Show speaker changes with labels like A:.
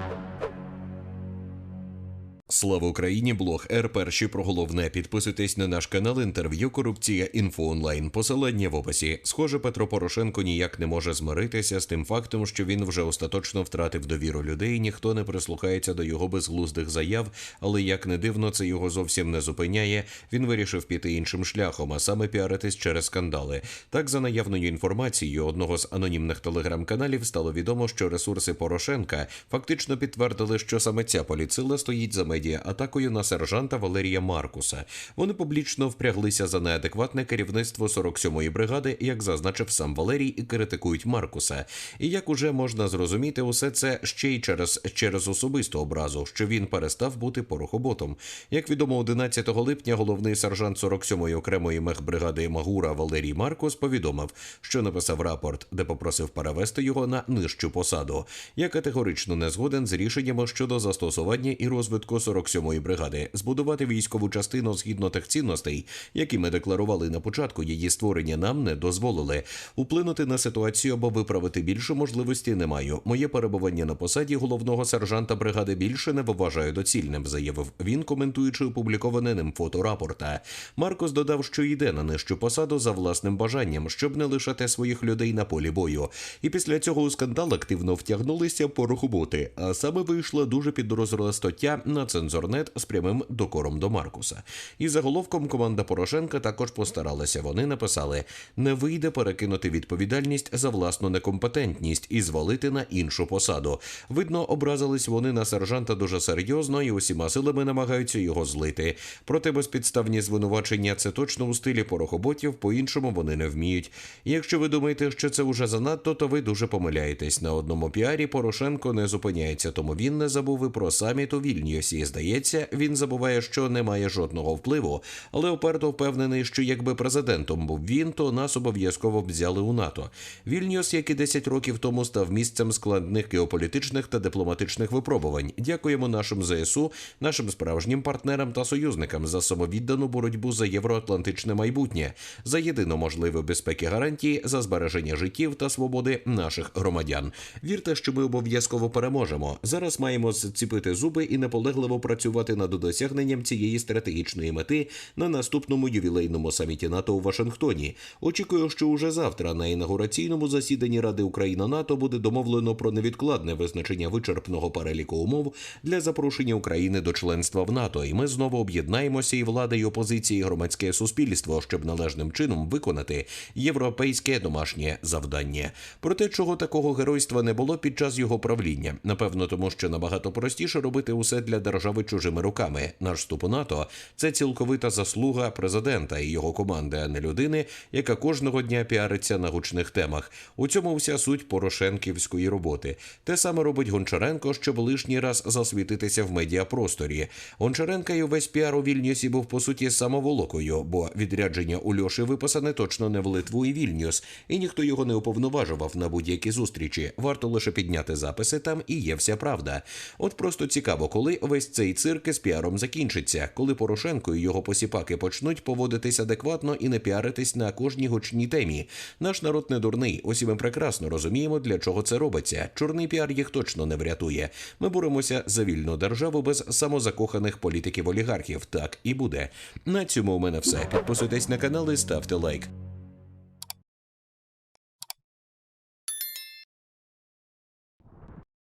A: you Слава Україні! Блог Р. Перші про головне. Підписуйтесь на наш канал. Інтерв'ю Корупція. Інфо онлайн. Посилання в описі. Схоже, Петро Порошенко ніяк не може змиритися з тим фактом, що він вже остаточно втратив довіру людей. Ніхто не прислухається до його безглуздих заяв, але як не дивно, це його зовсім не зупиняє. Він вирішив піти іншим шляхом, а саме піаритись через скандали. Так, за наявною інформацією одного з анонімних телеграм-каналів стало відомо, що ресурси Порошенка фактично підтвердили, що саме ця поліцила стоїть за медіа атакою на сержанта Валерія Маркуса. Вони публічно впряглися за неадекватне керівництво 47-ї бригади, як зазначив сам Валерій, і критикують Маркуса. І як уже можна зрозуміти, усе це ще й через, через особисту образу, що він перестав бути порохоботом. Як відомо, 11 липня головний сержант 47-ї окремої мехбригади Магура Валерій Маркус повідомив, що написав рапорт, де попросив перевести його на нижчу посаду. Я категорично не згоден з рішеннями щодо застосування і розвитку 47-ї бригади, збудувати військову частину згідно тих цінностей, які ми декларували на початку її створення, нам не дозволили. Вплинути на ситуацію або виправити більше можливості не маю. Моє перебування на посаді головного сержанта бригади більше не вважаю доцільним, заявив він, коментуючи опубліковане ним фото рапорта. Маркос додав, що йде на нижчу посаду за власним бажанням, щоб не лишати своїх людей на полі бою. І після цього у скандал активно втягнулися порохоботи, а саме вийшла дуже підрозрила стаття на цензорнет з прямим докором до Маркуса. І заголовком команда Порошенка також постаралася. Вони написали: не вийде перекинути відповідальність за власну некомпетентність і звалити на іншу посаду. Видно, образились вони на сержанта дуже серйозно і усіма силами намагаються його злити. Проте безпідставні звинувачення це точно у стилі порохоботів, по-іншому вони не вміють. Якщо ви думаєте, що це уже занадто, то ви дуже помиляєтесь. На одному піарі Порошенко не зупиняється, тому він не забув і про саміт у Вільнюсі. Здається, він забуває, що не має жодного впливу, але уперто впевнений, що якби президентом був він, то нас обов'язково взяли у НАТО. Вільнюс, як і 10 років тому, став місцем складних геополітичних та дипломатичних випробувань. Дякуємо нашим ЗСУ, нашим справжнім партнерам та союзникам за самовіддану боротьбу за євроатлантичне майбутнє, за єдино можливі безпеки гарантії, за збереження життів та свободи наших громадян. Вірте, що ми обов'язково переможемо. Зараз маємо зціпити зуби і наполегливо працювати над досягненням цієї стратегічної мети на наступному ювілейному саміті НАТО у Вашингтоні. Очікую, що уже завтра на інаугураційному засіданні Ради Україна НАТО буде домовлено про невідкладне визначення вичерпного переліку умов для запрошення України до членства в НАТО. І ми знову об'єднаємося і влада, і опозиція, і громадське суспільство, щоб належним чином виконати європейське домашнє завдання. Проте чого такого геройства не було під час його правління. Напевно, тому що набагато простіше робити усе для держави чужими руками. Наш вступ у НАТО це цілковита заслуга президента і його команди, а не людини, яка кожного дня піариться на гучних темах. У цьому вся суть Порошенківської роботи. Те саме робить Гончаренко, щоб лишній раз засвітитися в медіапросторі. Гончаренка і увесь піар у Вільнюсі був по суті самоволокою, бо відрядження у Льоші виписане точно не в Литву і Вільнюс, і ніхто його не уповноважував на будь-які зустрічі. Варто лише підняти записи там і є вся правда. От просто цікаво, коли весь цей цирк з піаром закінчиться, коли Порошенко і його посіпаки почнуть поводитись адекватно і не піаритись на кожній гучній темі. Наш народ не дурний. Усі ми прекрасно розуміємо, для чого це робиться. Чорний піар їх точно не врятує. Ми боремося за вільну державу без самозакоханих політиків олігархів. Так і буде. На цьому у мене все. Підписуйтесь на канал і ставте лайк.